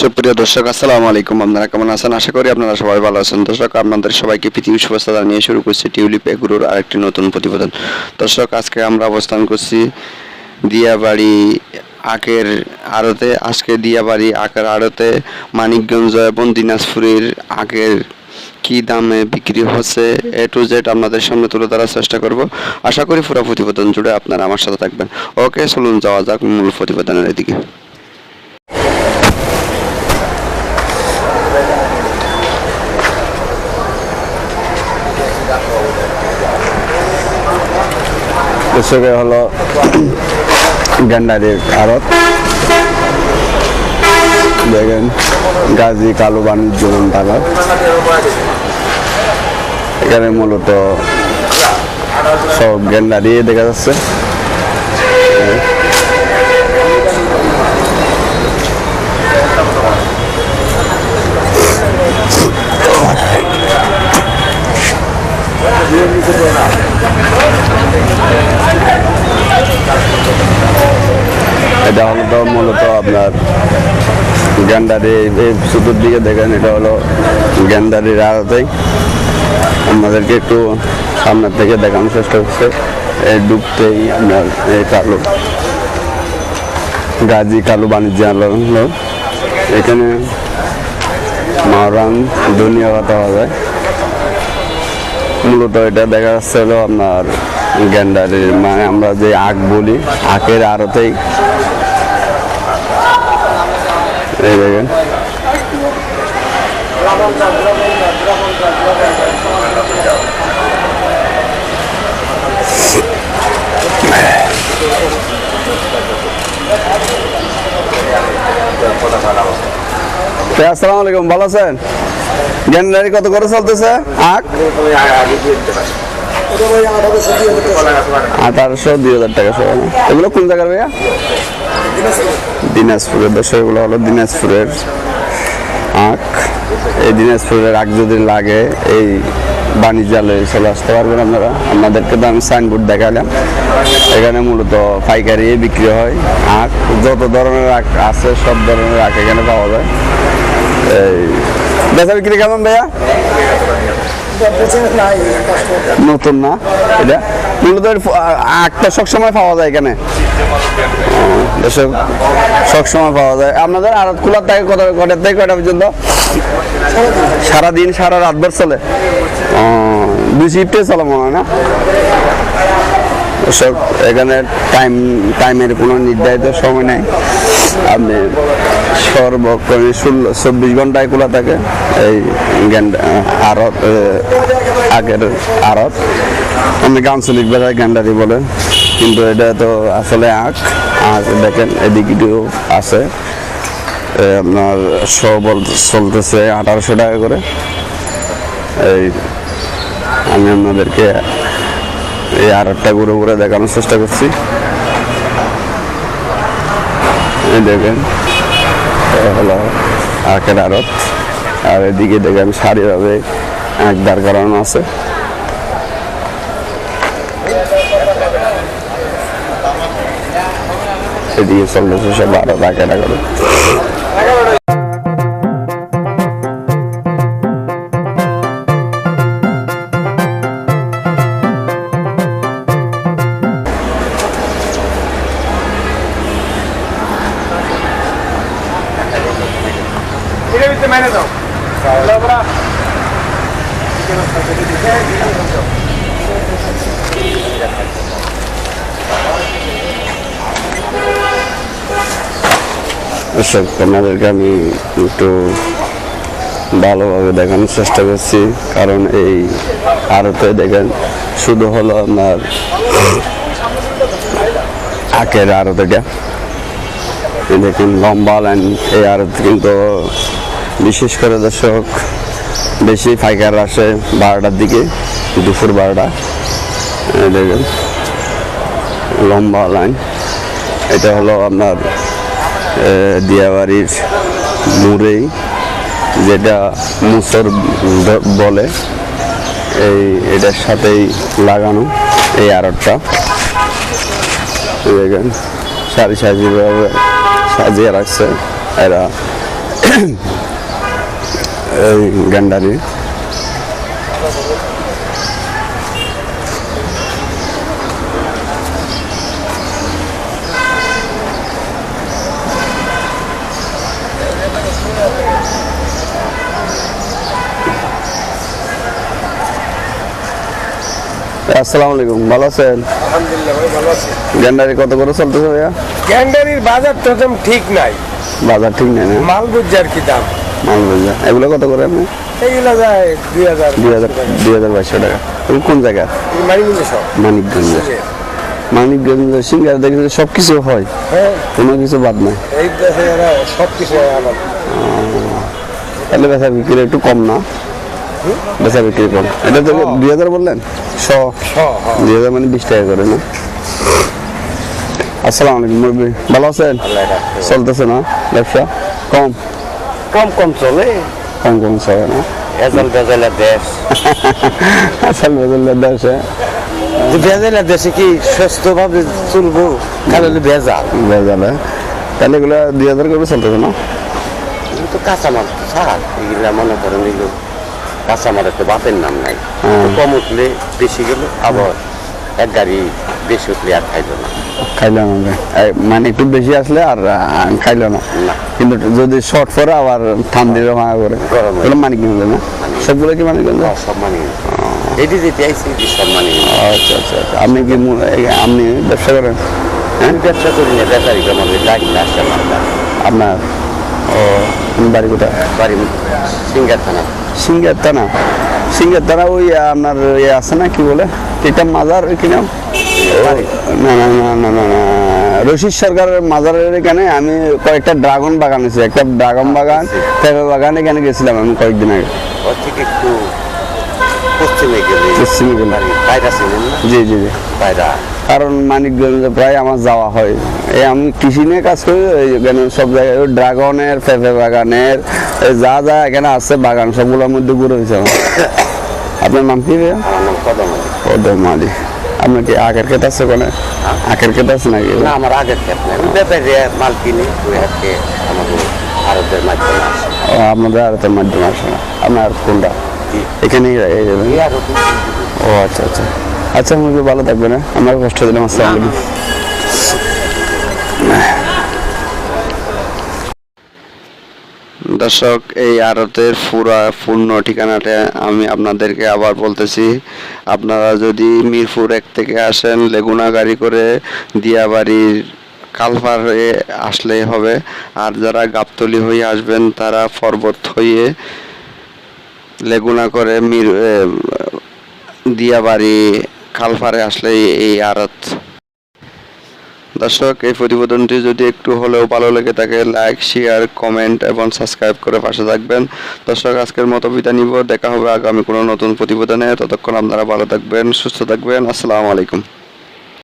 সুপ্রিয় দর্শক, আসসালামু আলাইকুম। আপনারা কেমন আছেন? আশা করি আপনারা সবাই ভালো আছেন। দর্শক, আপনাদের সবাইকে পৃথিবীর শুভেচ্ছা জানিয়ে শুরু করছি টিউলিপ এগুরুর আরেকটি নতুন প্রতিবেদন। দর্শক, আজকে আমরা অবস্থান করছি দিয়াবাড়ি আখের আড়তে। আজকে দিয়াবাড়ি আখের আড়তে মানিকগঞ্জ এবং দিনাজপুরের আখের কি দামে বিক্রি হচ্ছে, এ টু জেড আপনাদের সামনে তুলে ধরার চেষ্টা করব। আশা করি পুরো প্রতিবেদন জুড়ে আপনারা আমার সাথে থাকবেন। ওকে, চলুন যাওয়া যাক মূল প্রতিবেদনের এদিকে। কৃষকে হলো গেন্ডারির আড়ত দেখেন, গাজী কালু বাণিজ্য টাকা এখানে মূলত সব গেন্ডারি দেখা যাচ্ছে। এটা হলো তো মূলত আপনার গ্যান্ডারি এই চতুর্দিকে দেখেন, এটা হলো গ্যান্ডারির আড়তেই আমাদেরকে একটু সামনের থেকে দেখানোর চেষ্টা করছে। ডুবতেই আপনার কালো, গাজী কালো বাণিজ্য আলো এখানে মাওরান দুনিয়া কথা যায় মূলত এটা দেখা যাচ্ছে হলো আপনার গ্যান্ডারির মানে আমরা যে আখ বলি আখের আড়তেই এই দেখেন। আসসালামু আলাইকুম, ভালো আছেন? গ্যান্ডারি কত করে চলতেছে? আখ আঠারোশো দুই হাজার টাকা সব। এগুলো কোন জায়গার ভাইয়া? দিনাজপুরের, দর্শক, এগুলো হলো দিনাজপুরের আখ। এই দিনাজপুরের আখ যদি লাগে, এই বাণিজ্যালয়ে চলে আসতে পারবেন আপনারা। আপনাদেরকে তো আমি সাইনবোর্ড দেখালাম। এখানে মূলত পাইকারি বিক্রি হয়। আখ যত ধরনের আখ আছে, সব ধরনের আখ এখানে পাওয়া যায়। এই, বেচা বিক্রি কেমন ভাইয়া? নতুন না? এটা মূলত আখটা সবসময় পাওয়া যায় এখানে। এসব সবসময় পাওয়া যায়। আপনাদের আড়ত খোলার থাকে কত কটার থেকে কটা পর্যন্ত? সারাদিন, সারা রাত ভর চলে দুই শিফটে চলে মনে হয় না? এসব এখানে টাইম টাইমের কোনো নির্ধারিত সময় নেই। আপনি সর্বক্ষণ ষোলো চব্বিশ ঘন্টায় খোলা থাকে এই আড়ত আগের আড়ত আমি গান আঞ্চলিক ভাষায় গেন্ডারি বলে কিন্তু এটা তো আসলে আখ। আখ দেখেন এদিকেও আছে। আপনার সবল চলতেছে আঠারোশো টাকা করে। এই আমি আপনাদেরকে এই আর একটা ঘুরে ঘুরে দেখানোর চেষ্টা করছি। এই দেখেন হলো আখের আড়ত। আর এদিকে দেখেন, সারিভাবে এক দাঁড় করানো আছে। এদিকে চলতেছে সব আরও আখের দর্শক আপনাদেরকে আমি একটু ভালোভাবে দেখানোর চেষ্টা করছি। কারণ এই আড়তে দেখেন, শুধু হলো আপনার আখের আড়ত এটা। দেখুন, লম্বা লাইন এই আড়ত কিন্তু বিশেষ করে দর্শক, বেশি ফাইকার আসে বারোটার দিকে, দুপুর বারোটা। দেখেন, লম্বা লাইন এটা হলো আপনার দিয়াবাড়ির মুড়েই যেটা মুসর বলে, এই, এটার সাথেই লাগানো এই আড়তটা। দেখেন, সারি সাজিভাবে সাজিয়ে রাখছে এরা। এই গ্যান্ডারি আসসালামু আলাইকুম ভালো আছেন? আলহামদুলিল্লাহ ভাই ভালো আছি গ্যান্ডারি কত করে চলতেছে ভাইয়া? ক্যান্ডারির বাজার তো একদম ঠিক নাই। বাজার ঠিক নেই না? মাল বুঝার কি দাম? মাল বুঝা এগুলো কত করে আপনি? এইগুলো যায় দুই হাজার দুই হাজার দুই হাজার। বাইশশো টাকা। তুমি কোন জায়গা? সব মানিকগঞ্জ মানিকগঞ্জ। সিঙ্গার দেখে সব কিছু হয়। হ্যাঁ। কোনো কিছু বাদ নাই। এই সব কিছু আলাদা তাহলে বেচা বিক্রি একটু কম না? বেচা বিক্রি কম। এটা তো দুই হাজার বললেন? শ। হ্যাঁ দুই হাজার মানে বিশ টাকা করে না? আসসালামু আলাইকুম মুরব্বী। ভালো আছেন? চলতেছে না ব্যবসা? কম? কম কম চলে। কম কম চলে না? এজল বেজেলের দেশ। আসল বদলের দেশে বেজেলের দেশে কি সুস্থ ভাবে চলবো খালি ভেজাল। বেজালে তাহলে এগুলো দুই হাজার করে চলতেছে না? কিন্তু কাঁচামাল তো ছাড়। এগুলা মনে করেন এগুলো কাঁচামালের তো বাপের নাম নাই। হ্যাঁ। কম উঠলে বেশি গেল আবার এক গাড়ি বেশি উঠলে আর খাইলো না। খাইলো না মানে একটু বেশি আসলে আর খাইলো না। কিন্তু যদি শর্ট পরে আবার ঠান্ডির মায়া করে। গরম। এগুলো মানিক না? সবগুলো কি মানিক কিনবে সব মানি এটি যেটি আইসি সব মানি আচ্ছা আচ্ছা আচ্ছা। আপনি কি আপনি ব্যবসা করেন? আমি ব্যবসা করি না ব্যাপারী আমাদের গাড়ি আসে আমার গাড়ি। আপনার? ও বাড়ি কোথায়? বাড়ি সিঙ্গার থানা। সিঙ্গার তানা সিঙ্গার তানা ওই আপনার ইয়ে আছে না কি বলে? এটা মাজার কি নাম? না না না না না না। রশিদ সরকারের মাজারের এখানে আমি কয়েকটা ড্রাগন বাগান আছে একটা ড্রাগন বাগান পেঁপে বাগান এখানে গেছিলাম আমি কয়েকদিন আগে। ওর থেকে একটু পশ্চিমে গেলে। পশ্চিমে গেলে। ছিলেন জি জি জি। পায়রা কারণ মানিকগঞ্জে প্রায় আমার যাওয়া হয়। এই আমি কৃষি নিয়ে কাজ করি এখানে সব জায়গায় ড্রাগনের পেঁপে বাগানের যা যা এখানে আছে বাগান সবগুলোর মধ্যে ঘুরে হয়েছে আমার। আপনার নাম কি ভাইয়া? কদম আলী। আপনার কি আগের ক্ষেত আছে ওখানে? আখের ক্ষেত আছে নাকি? না আমার আগের ক্ষেত আমি ব্যাপারে মাল কিনি ওই হাতে আমাদের ভারতের মাধ্যমে আসে। আপনাদের আড়তের মাধ্যমে আসে না। আপনার কোনটা? এখানেই ও আচ্ছা আচ্ছা। আচ্ছা মুরগি ভালো থাকবে না। আমার কষ্ট দিলাম আসসালামু দর্শক, এই আড়তের পুরা, পূর্ণ ঠিকানাটা আমি আপনাদেরকে আবার বলতেছি, আপনারা যদি মিরপুর এক থেকে আসেন, লেগুনা গাড়ি করে দিয়াবাড়ির কালভার হয়ে আসলেই হবে। আর যারা গাবতলি হয়ে আসবেন, তারা পর্বত হয়ে লেগুনা করে মির দিয়াবাড়ি খালফারে আসলে এই আড়ত। দর্শক, এই প্রতিবেদনটি যদি একটু হলেও ভালো লেগে থাকে লাইক শেয়ার কমেন্ট এবং সাবস্ক্রাইব করে পাশে থাকবেন। দর্শক, আজকের মতো বিদায় নিব। দেখা হবে আগামী কোনো নতুন প্রতিবেদনে। ততক্ষণ আপনারা ভালো থাকবেন, সুস্থ থাকবেন। আসসালামু আলাইকুম।